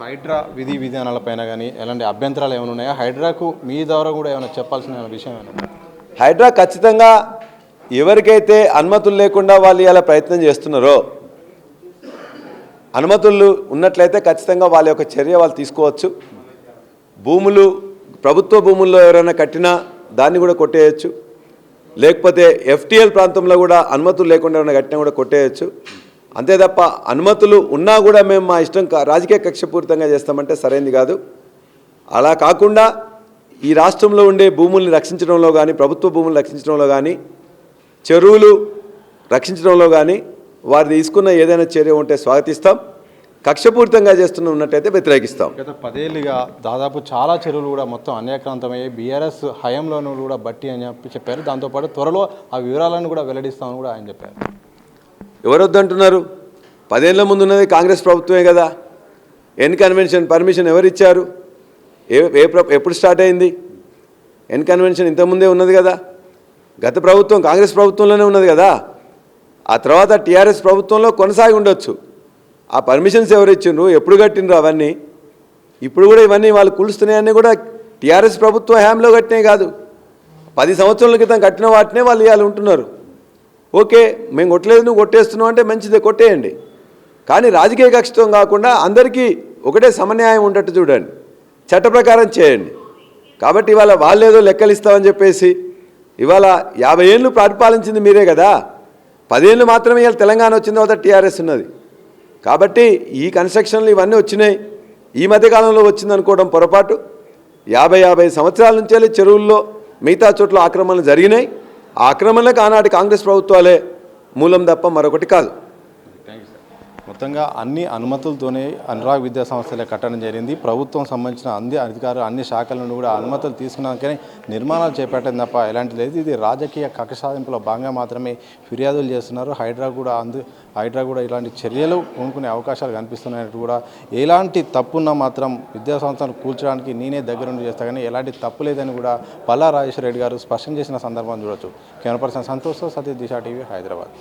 హైడ్రా విధి విధానాలపైన కానీ ఎలాంటి అభ్యంతరాలు ఏమైనా ఉన్నాయా? హైడ్రాకు మీ ద్వారా కూడా ఏమైనా చెప్పాల్సిన విషయం ఏమైనా హైడ్రా ఖచ్చితంగా ఎవరికైతే అనుమతులు లేకుండా వాళ్ళు ఇలా ప్రయత్నం చేస్తున్నారో అనుమతులు ఉన్నట్లయితే ఖచ్చితంగా వాళ్ళ యొక్క చర్య వాళ్ళు తీసుకోవచ్చు. భూములు ప్రభుత్వ భూముల్లో ఎవరైనా కట్టినా దాన్ని కూడా కొట్టేయచ్చు. లేకపోతే ఎఫ్టీఎల్ ప్రాంతంలో కూడా అనుమతులు లేకుండా ఏమైనా కట్టినా కూడా కొట్టేయచ్చు. అంతే తప్ప అనుమతులు ఉన్నా కూడా మేము మా ఇష్టం రాజకీయ కక్షపూరితంగా చేస్తామంటే సరైనది కాదు. అలా కాకుండా ఈ రాష్ట్రంలో ఉండే భూముల్ని రక్షించడంలో కానీ ప్రభుత్వ భూములు రక్షించడంలో కానీ చెరువులు రక్షించడంలో కానీ వారు తీసుకున్న ఏదైనా చర్య ఉంటే స్వాగతిస్తాం. కక్షపూరితంగా చేస్తున్న ఉన్నట్టయితే వ్యతిరేకిస్తాం. గత పదేళ్ళుగా దాదాపు చాలా చెరువులు కూడా మొత్తం అన్యాక్రాంతమయ్యాయి. బీఆర్ఎస్ హయాంలోనూ కూడా బట్టి అని చెప్పి చెప్పారు. దాంతోపాటు త్వరలో ఆ వివరాలను కూడా వెల్లడిస్తామని కూడా ఆయన చెప్పారు. ఎవరు వద్దంటున్నారు పదేళ్ళ ముందు ఉన్నది కాంగ్రెస్ ప్రభుత్వమే కదా. ఎన్ కన్వెన్షన్ పర్మిషన్ ఎవరిచ్చారు? ఏ ఏ ఎప్పుడు స్టార్ట్ అయింది? ఎన్ కన్వెన్షన్ ఇంతకుముందే ఉన్నది కదా. గత ప్రభుత్వం కాంగ్రెస్ ప్రభుత్వంలోనే ఉన్నది కదా. ఆ తర్వాత టీఆర్ఎస్ ప్రభుత్వంలో కొనసాగి ఉండొచ్చు. ఆ పర్మిషన్స్ ఎవరు ఇచ్చిండ్రు ఎప్పుడు కట్టిండ్రు అవన్నీ? ఇప్పుడు కూడా ఇవన్నీ వాళ్ళు కూలుస్తున్నాయన్నీ కూడా టీఆర్ఎస్ ప్రభుత్వం హ్యాంలో కట్టినాయి కాదు. పది సంవత్సరాల క్రితం కట్టిన వాటినే వాళ్ళు ఇవాళ ఉంటున్నారు ఓకే మేము కొట్టలేదు నువ్వు కొట్టేస్తున్నావు అంటే మంచిదే కొట్టేయండి. కానీ రాజకీయ కక్షితం కాకుండా అందరికీ ఒకటే సమన్యాయం ఉండట్టు చూడండి. చట్ట ప్రకారం చేయండి. కాబట్టి ఇవాళ వాళ్ళేదో లెక్కలు ఇస్తామని చెప్పేసి ఇవాళ యాభై ఏళ్ళు పరిపాలించింది మీరే కదా. పదేళ్ళు మాత్రమే ఇవాళ తెలంగాణ వచ్చిన తర్వాత టీఆర్ఎస్ ఉన్నది. కాబట్టి ఈ కన్స్ట్రక్షన్లు ఇవన్నీ వచ్చినాయి. ఈ మధ్యకాలంలో వచ్చింది అనుకోవడం పొరపాటు. యాభై యాభై సంవత్సరాల నుంచి వెళ్ళి చెరువుల్లో మిగతా చోట్ల ఆక్రమణలు జరిగినాయి. ఆ ఆక్రమణలకు ఆనాటి కాంగ్రెస్ ప్రభుత్వాలే మూలం తప్ప మరొకటి కాదు. మొత్తంగా అన్ని అనుమతులతోనే అనురాగ్ విద్యా సంస్థలే కట్టడం జరిగింది. ప్రభుత్వం సంబంధించిన అన్ని అధికారులు అన్ని శాఖల నుండి కూడా అనుమతులు తీసుకున్నాకనే నిర్మాణాలు చేపట్టడం తప్ప ఎలాంటి లేదు. ఇది రాజకీయ కక్ష సాధింపులో భాగంగా మాత్రమే ఫిర్యాదులు చేస్తున్నారు. హైడ్రా కూడా అందు హైడ్రా కూడా ఇలాంటి చర్యలు కొనుక్కునే అవకాశాలు కనిపిస్తున్నాయన్నట్టు కూడా ఎలాంటి తప్పున్నా మాత్రం విద్యా సంస్థను కూల్చడానికి నేనే దగ్గరుండి చేస్తా కానీ ఎలాంటి తప్పు లేదని కూడా పల్లా రాజేశ్వర రెడ్డి గారు స్పష్టం చేసిన సందర్భం చూడొచ్చు. కెమెరా పర్సన్ సంతోష్తో సతీష్ దిశా టీవీ హైదరాబాద్.